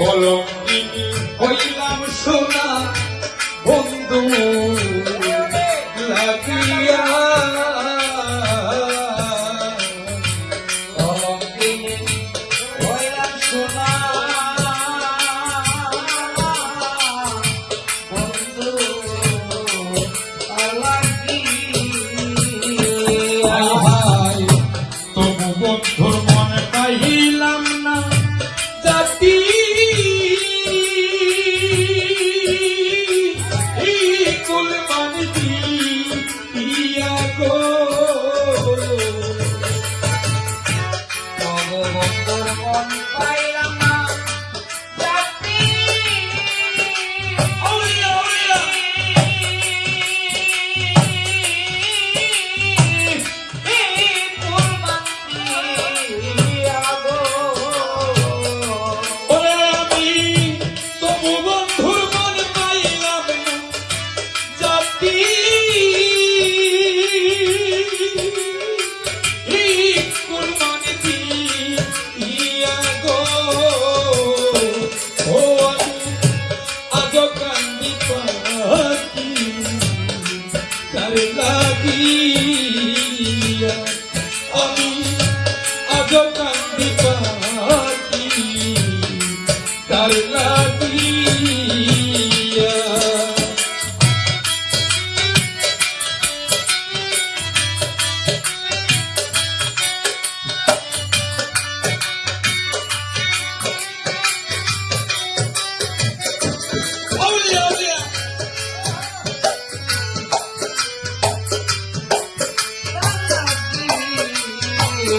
কলঙ্কিনী হইলাম সোনা।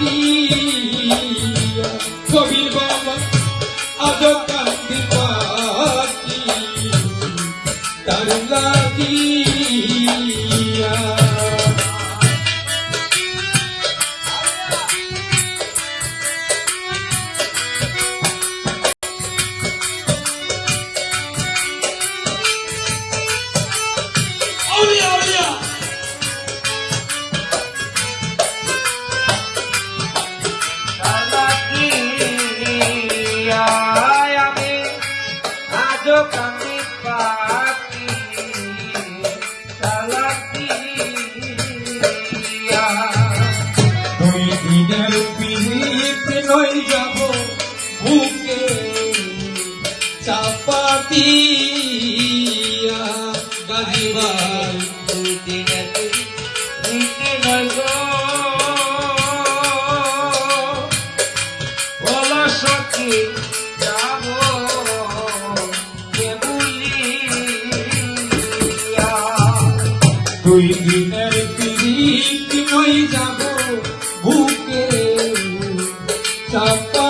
đi. দুই দিনের পিহিত নই যাব বুকে চাপাতি।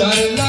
China.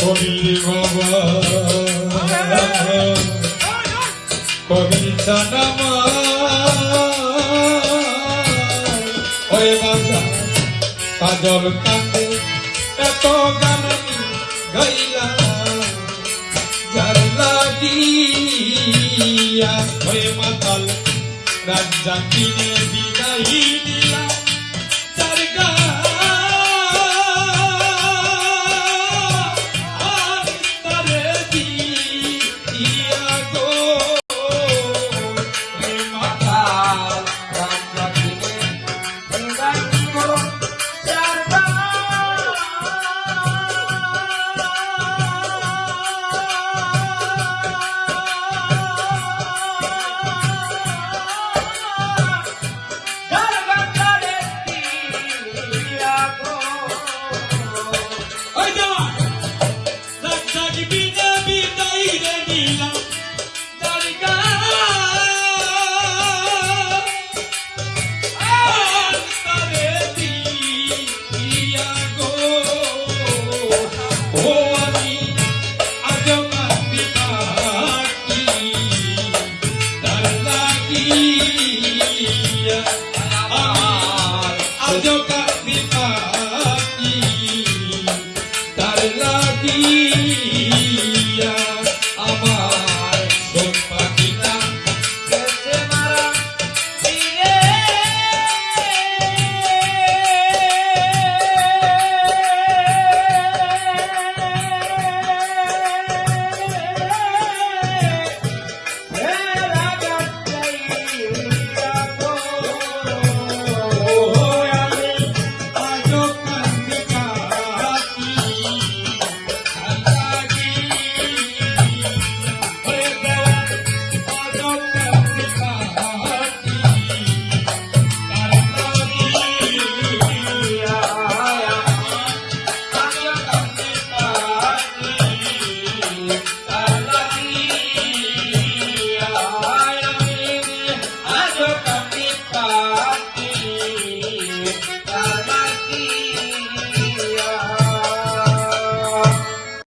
কবির বাবা। কবিতা নামা ওই বাবা কাজল কান্দে এত গান গাইলা জানলা দিয়া ওই মাতাল রাজ্জাকিনে বিদায় দিলা